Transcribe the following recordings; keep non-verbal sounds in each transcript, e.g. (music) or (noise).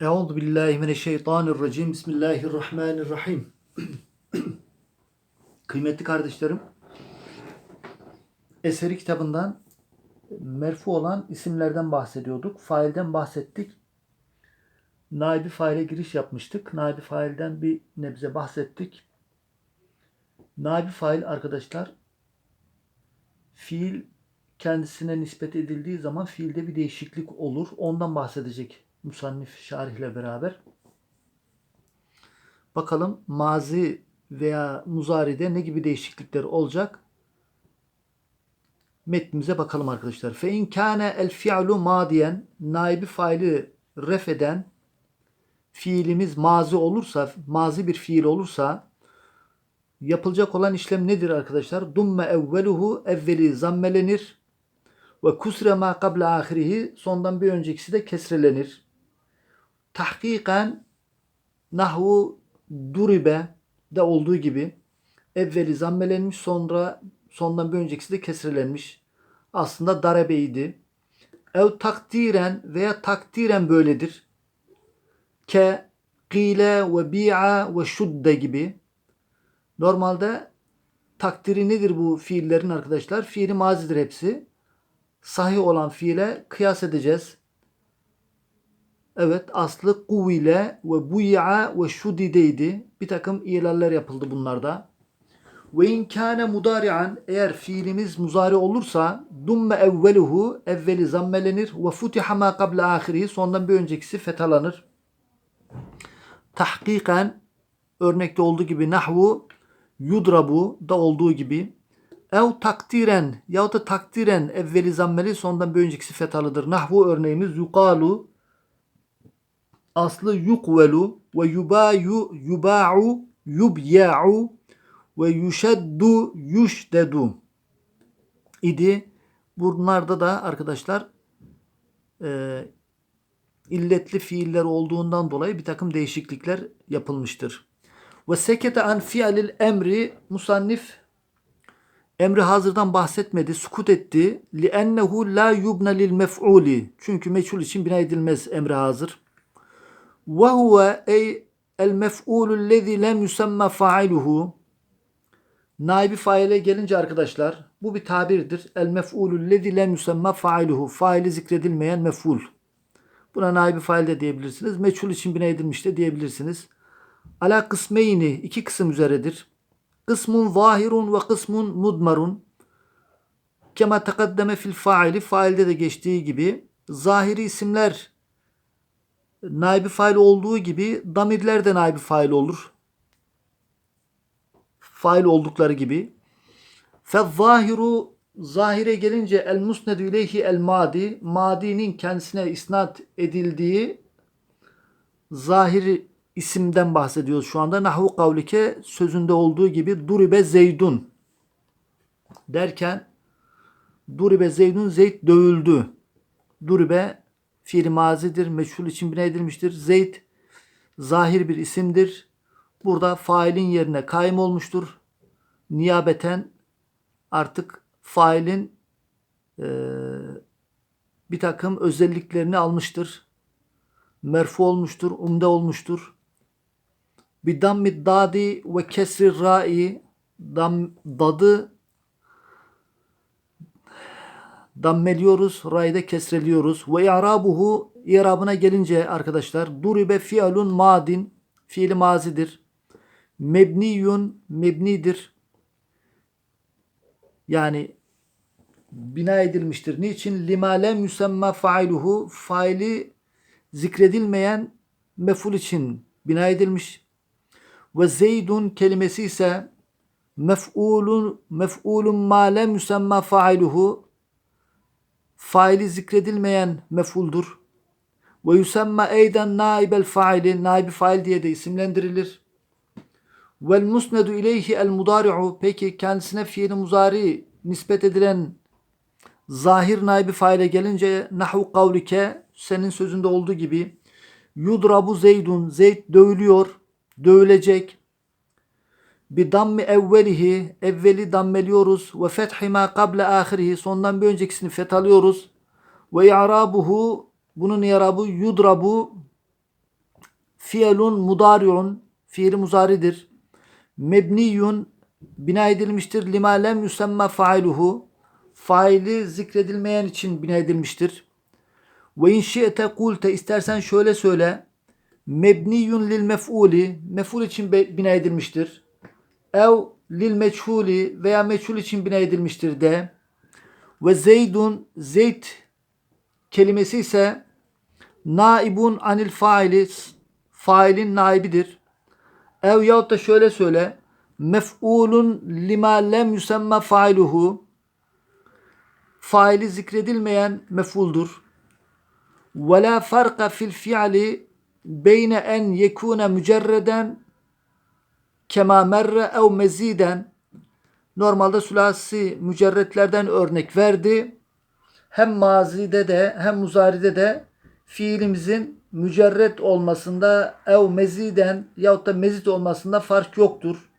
Euzu billahi mineşşeytanirracim. Bismillahirrahmanirrahim. (clears throat) Kıymetli kardeşlerim, eseri kitabından merfu olan isimlerden bahsediyorduk. Failden bahsettik. Naibi faile giriş yapmıştık. Naibi failden bir nebze bahsettik. Naibi fail arkadaşlar fiil kendisine nispet edildiği zaman fiilde bir değişiklik olur. Ondan bahsedecek musannif şarihle beraber. Bakalım mazi veya muzaride ne gibi değişiklikler olacak? Metnimize bakalım arkadaşlar. Fe in kana el fi'lu madiyen naibi faili ref eden fiilimiz mazi olursa, mazi bir fiil olursa yapılacak olan işlem nedir arkadaşlar? Dumme evveluhu evveli zammelenir ve kusre ma kabla ahirihi sondan bir öncekisi de kesrelenir. Tahkiken nahvu duribe de olduğu gibi evveli zammelenmiş sonra sondan bir öncekisi de kesrelenmiş. Aslında darebeydi. Ev takdiren veya takdiren böyledir. Ke qile ve bi'a ve şudde gibi. Normalde takdiri nedir bu fiillerin arkadaşlar? Fiili mazidir hepsi. Sahih olan fiile kıyas edeceğiz. Evet aslı kuvile ve buy'a ve şudideydi. Bir takım ilaller yapıldı bunlarda. Ve in kâne mudari'an eğer fiilimiz muzari olursa dumme evveluhu evveli zammelenir ve futiha ma qabla ahirihi sondan bir öncekisi fethalanır. Tahkiken örnekte olduğu gibi nahvu yudrabu da olduğu gibi ev takdiren yahut da takdiren evveli zammeli sondan bir öncekisi fethalıdır. Nahvu örneğimiz yukalu aslı yukvelu ve yubayu yuba'u yubya'u ve yuşeddu yuşdedu idi. Bunlarda da arkadaşlar e, illetli fiiller olduğundan dolayı bir takım değişiklikler yapılmıştır. Ve sekete an fiilil emri musannif emri hazırdan bahsetmedi, sukut etti. Li ennehu la yubna lil mef'uli. Çünkü meçhul için bina edilmez emri hazır. Ve huve ey el mef'ulü lezi lem yusemma failuhu. Naibi faile gelince arkadaşlar bu bir tabirdir. El mef'ulü lezi lem yusemma failuhu. Faili zikredilmeyen mef'ul. Buna naibi fail de diyebilirsiniz. Meçhul için bina edilmiş de diyebilirsiniz. Ala kısmeyni iki kısım üzeredir. Kısmun zahirun ve kısmun mudmarun. Kema tekaddeme fil faili. Failde de geçtiği gibi zahiri isimler naibi fail olduğu gibi damirler de naibi fail olur. Fail oldukları gibi. Fezzahiru zahire gelince el musnedu ileyhi el madi madinin kendisine isnat edildiği zahiri isimden bahsediyoruz şu anda. Nahu kavlike sözünde olduğu gibi duribe zeydun derken duribe zeydun zeyd dövüldü. Duribe fiil mazidir. Meşhur için bine edilmiştir. Zeyd zahir bir isimdir. Burada failin yerine kaim olmuştur. Niyabeten artık failin e, bir takım özelliklerini almıştır. Merfu olmuştur, umde olmuştur. Bir dammi dadi ve kesri ra'i dam, dadı dammeliyoruz, rayda kesreliyoruz. Ve i'rabuhu i'rabına gelince arkadaşlar duribe fiilun madin fiili mazidir. Mebniyun mebnidir. Yani bina edilmiştir. Niçin? Lima lem yusemma failuhu faili zikredilmeyen meful için bina edilmiş. Ve zeydun kelimesi ise mef'ulun mef'ulun ma lem yusemma failuhu faili zikredilmeyen mef'uldur. Ve yusemma eyden naibel faili naibi fail diye de isimlendirilir. Vel musnedu ileyhi el mudari'u peki kendisine fiili muzari nispet edilen zahir naibi faile gelince nahu kavlike senin sözünde olduğu gibi yudrabu zeydun zeyd dövülüyor dövülecek bir dammi evvelihi evveli dammeliyoruz ve fethi ma kable ahirihi sondan bir öncekisini fethalıyoruz ve i'rabuhu bunun i'rabı yudrabu Fiilun mudariun fiili muzaridir. Mebniyun bina edilmiştir. Lima lem yusemma failuhu faili zikredilmeyen için bina edilmiştir. Ve in şi'te kulte istersen şöyle söyle. Mebniyun lil mef'uli mef'ul için bina edilmiştir. Ev lil meçhuli veya meçhul için bina edilmiştir de. Ve zeydun zeyd kelimesi ise naibun anil faili failin naibidir. Ev yahut da şöyle söyle. Mef'ulun lima lem yusemma failuhu faili zikredilmeyen mef'uldur. Ve la farka fil fi'li beyne en yekune mücerreden kema merre ev meziden normalde sülasi mücerretlerden örnek verdi. Hem mazide de hem muzaride de fiilimizin mücerret olmasında ev meziden yahut da mezit olmasında fark yoktur.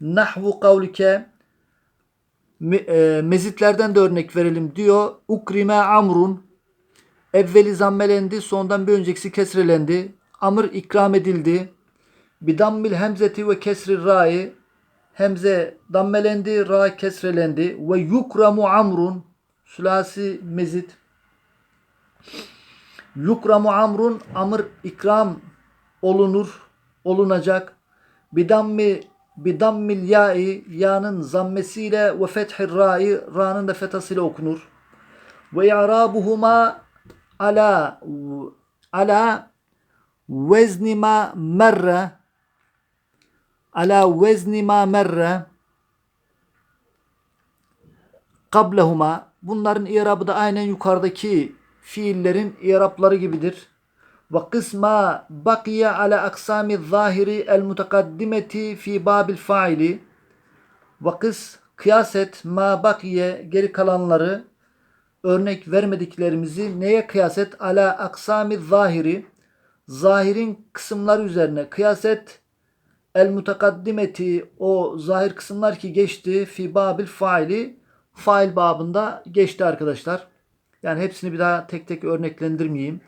Nahvu kavlike e, mezitlerden de örnek verelim diyor. Ukrime amrun evveli zammelendi sondan bir öncekisi kesrelendi. Amr ikram edildi. Bidammil hemzeti ve kesri ra'i. Hemze dammelendi, ra kesrelendi. Ve yukramu amrun. Sülasi mezit. Yukramu amrun amr ikram olunur olunacak. Bidammi bidammil ya'i ya'nın zammesiyle ve fethir ra'i ra'nın da fethasıyla okunur. Ve i'rabuhuma ala ala vezni ma merre ala vezni ma merre kablehuma. Bunların i'rabı da aynen yukarıdaki fiillerin i'rapları gibidir. Ve kısma bakiye ala aksami zahiri el mutakaddimeti fi babil faili. Ve kıs kıyaset ma bakiye geri kalanları örnek vermediklerimizi neye kıyaset ala aksami zahiri zahirin kısımları üzerine kıyaset el mutakaddimeti o zahir kısımlar ki geçti fi babil faili fail babında geçti arkadaşlar. Yani hepsini bir daha tek tek örneklendirmeyeyim.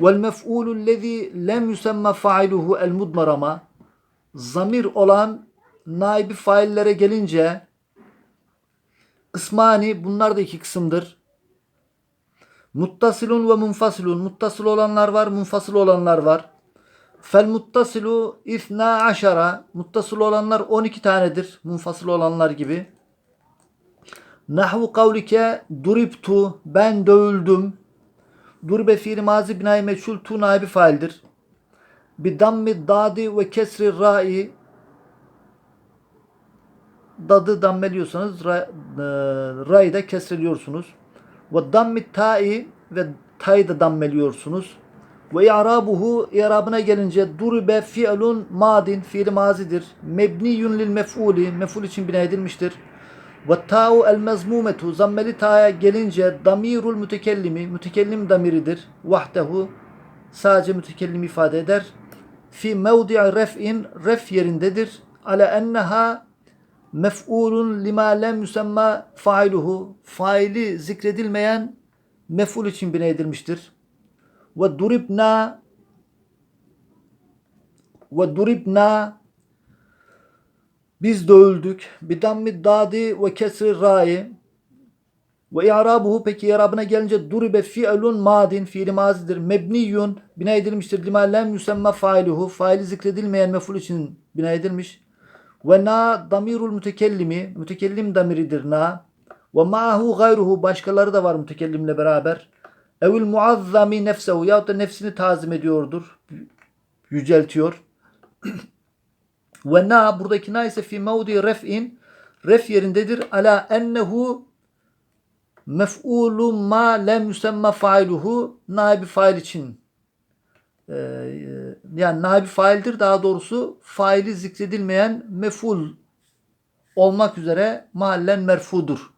Vel mef'ulü lezi lem yusemma failuhu el mudmarama zamir olan naibi faillere gelince kısmani bunlar da iki kısımdır. Muttasilun ve munfasilun. Muttasıl olanlar var, munfasıl olanlar var. Fel muttasilu ifna aşara. Muttasıl olanlar 12 tanedir. Munfasıl olanlar gibi. Nahvu kavlike duriptu. Ben dövüldüm. Durbe fiili mazi binayı meçhul tu naibi faildir. Bi dammi dadi ve kesri ra'i dadı dammeliyorsanız ra, e, da kesreliyorsunuz. Ve dammi ta'i ve ta'yı da dammeliyorsunuz. Ve i'rabuhu i'rabına gelince duribe fi'lun madin fiili mazidir. Mebniyun lil mef'uli mef'ul için bina edilmiştir. Ve ta'u el mezmumetu zammeli ta'ya gelince damirul mütekellimi mütekellim damiridir. Vahdehu sadece mütekellim ifade eder. Fi mevdi'i ref'in ref yerindedir. Ala enneha mef'ulun lima lem yusemma failuhu faili zikredilmeyen mef'ul için bina edilmiştir. Ve duribna ve duribna biz dövüldük. Bidammi dadi ve kesri ra'i ve i'rabuhu peki i'rabına gelince duribe fi'lun madin fiili mazidir. Mebniyun bina edilmiştir. Lima lem yusemma failuhu faili zikredilmeyen mef'ul için bina edilmiş. Ve na damirul mütekellimi mütekellim damiridir na. Ve ma'ahu gayruhu başkaları da var mütekellimle beraber. Evil muazzami nefsehu yahut da nefsini tazim ediyordur. Yüceltiyor. (clears throat) Ve na buradaki na ise fi mevdi ref'in ref yerindedir. Ala ennehu mef'ulu ma lem yusemma failuhu naibi fail için ee, yani naibi faildir daha doğrusu faili zikredilmeyen mef'ul olmak üzere mahallen merfudur.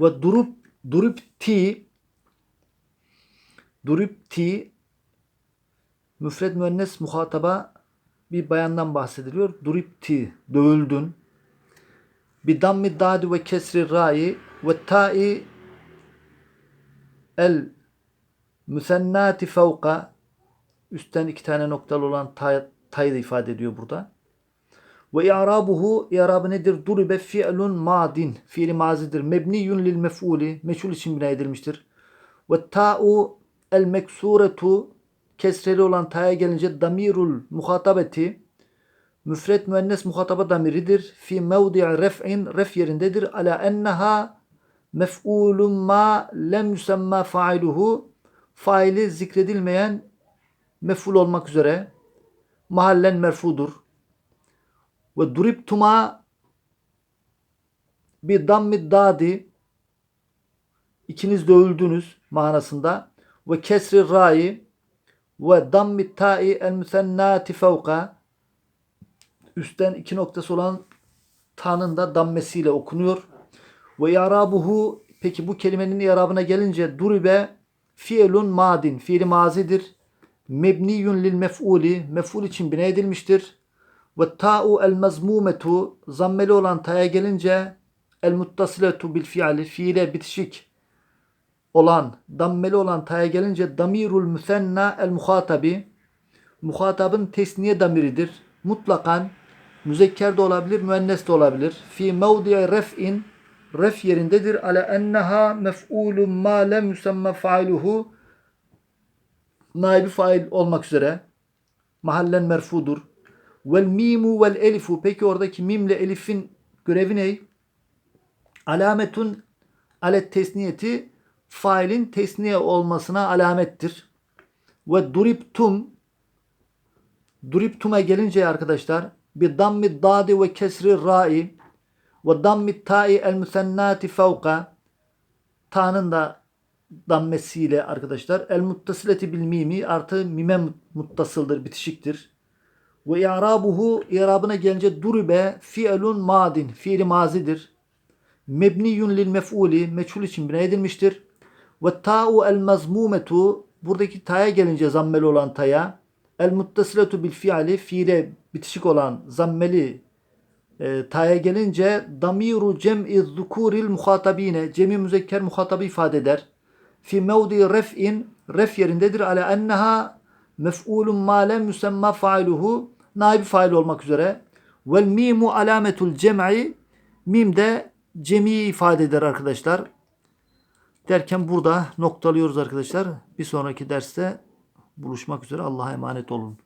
Ve durup duripti duripti müfred müennes muhataba bir bayandan bahsediliyor. Duripti dövüldün. Bir dammi dadi ve kesri ra'i ve ta'i el müsennati fevka üstten iki tane noktalı olan tay, tayı da ifade ediyor burada. Ve i'rabuhu i'rabı nedir? Duribe fi'lun madin. Fiili mazidir. Mebniyun lil mef'uli. Meçhul için bina edilmiştir. Ve ta'u el meksuretu kesreli olan ta'ya gelince damirul muhatabeti müfret müennes muhataba damiridir. Fi mevdi'i ref'in ref yerindedir. Ala enneha mef'ulun ma lem yusemma failuhu faili zikredilmeyen mef'ul olmak üzere mahallen merfudur. Ve duriptuma bir dammi dadi ikiniz de öldünüz manasında ve kesri ra'i ve dammi ta'i el müsennati fevka üstten iki noktası olan ta'nın da dammesiyle okunuyor. Ve yarabuhu peki bu kelimenin yarabına gelince duribe fiilun madin fiili mazidir. Mebniyun lil mef'uli mef'ul için bina edilmiştir. Ve ta'u el mezmumetu zammeli olan ta'ya gelince el muttasiletu bil fiili fiile bitişik olan dammeli olan ta'ya gelince damirul müsenna el muhatabi muhatabın tesniye damiridir. Mutlakan müzekker de olabilir, müennes de olabilir. Fi mevdi'i ref'in ref yerindedir. Ala enneha mef'ulun ma lem yusemma failuhu naibi fail olmak üzere mahallen merfudur. Vel mimu vel elifu peki oradaki mimle elifin görevi ne? Alametun alet tesniyeti failin tesniye olmasına alamettir. Ve duriptum duriptum'a gelince arkadaşlar bir dammi dadi ve kesri ra'i ve dammi ta'i el müsennati fevka ta'nın da dammesiyle arkadaşlar el muttasileti bil mimi artı mime muttasıldır bitişiktir. Ve i'rabuhu i'rabına gelince duribe fi'lun madin fiili mazidir. Mebniyun lil mef'uli meçhul için bina edilmiştir. Ve ta'u el mazmumetu buradaki ta'ya gelince zammeli olan ta'ya el muttasiletu bil fi'li fiile bitişik olan zammeli e, ta'ya gelince damiru cem'i zukuril muhatabine cemi müzekker muhatabı ifade eder. Fi mevdi ref'in ref yerindedir ala enneha mef'ulun ma lem yusemma failuhu naibi fail olmak üzere. Vel mimu alametul cem'i mim de cemi ifade eder arkadaşlar. Derken burada noktalıyoruz arkadaşlar. Bir sonraki derste buluşmak üzere. Allah'a emanet olun.